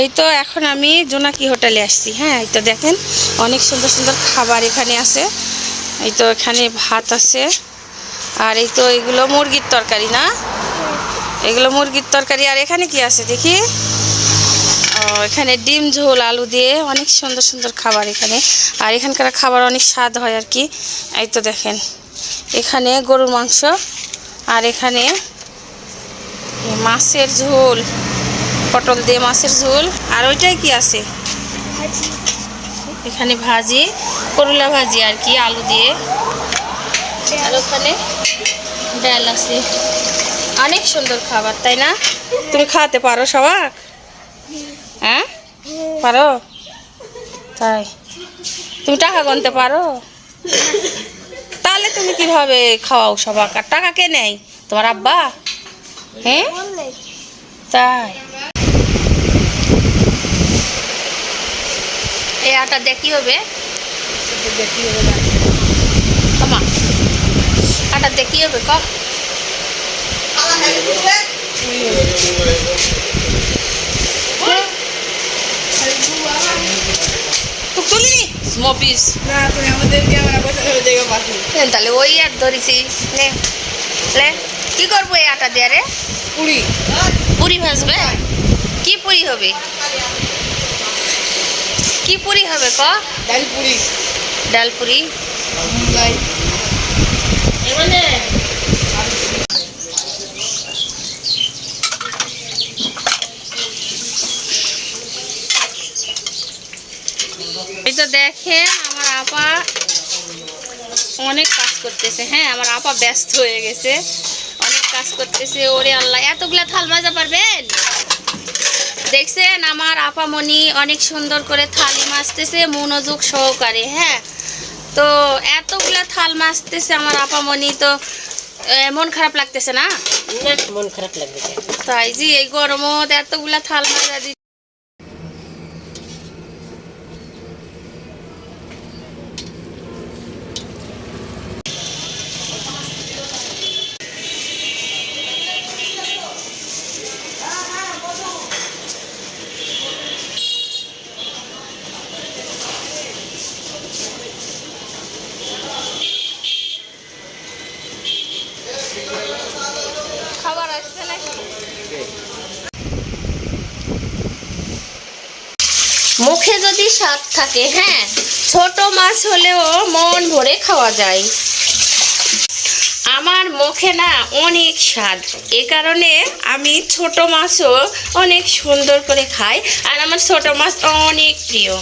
এই তো এখন আমি জোনাকি হোটেলে আসছি হ্যাঁ এই তো দেখেন, অনেক সুন্দর সুন্দর খাবার এখানে আছে। এই তো এখানে ভাত আছে, আর এই তো এগুলো মুরগির তরকারি না? এগুলো মুরগির তরকারি, আর এখানে কি আছে দেখি? এখানে ডিম, ঝোল, আলু দিয়ে অনেক সুন্দর সুন্দর খাবার এখানে। আর এখানকার খাবার অনেক স্বাদ হয় আর কি। এই তো দেখেন, এখানে গরুর মাংস, আর এখানে মাছের ঝোল। পটল দিয়ে মাছের ঝোল। আর ওইটাই কি আছে? এখানে ভাজি করলা ভাজি আর কি আলু দিয়ে। আর ওখানে ডাল আছে। অনেক সুন্দর খাবার তাই না? তুমি খাওয়াতে পারো সবাক? হ্যাঁ? পারো? তাই। তুমি টাকা গুনতে পারো? তাহলে তুমি কীভাবে খাওয়াও সবাক? আর টাকা কে নেই তোমার আব্বা? হ্যাঁ? তাই। এই আটা দিয়ে কি হবে কমা। আটা দিয়ে কি হবে ক তুলি মপিস না তুমি আমাদের ক্যামেরা বসে ধরে জায়গা পাখি তাহলে ওই আর ধরেছি। নে লে কি করব এই আটা দিয়ে রে পুরি। পুরি ভাজবে? কি পুরি হবে? কি পুরি হবে ক? ডাল পুরি। ডাল পুরি। এই তো দেখেন আমার আপা অনেক কাজ করতেছে। হ্যাঁ আমার আপা ব্যস্ত হয়ে গেছে। অনেক কাজ করতেছে ওরে আল্লাহ। এতগুলা থাল মাজা পারবেন? দেখছেন আমার আপামনি অনেক সুন্দর করে থালি মাজতেছে মনোযোগ সহকারে হ্যাঁ? তো এতগুলা থাল মাজতেছে আমার আপামনি তো মন খারাপ লাগতেছে না? না মন খারাপ লাগতেছে। তাই জি এই গরমত এতগুলা থাল মাজা মুখে যদি স্বাদ থাকে হ্যাঁ ছোট মাছ হলেও মন ভরে খাওয়া যায়। আমার মুখে না অনেক স্বাদ। এ কারণে আমি ছোট মাছও অনেক সুন্দর করে খাই, আর আমার ছোট মাছ অনেক প্রিয়।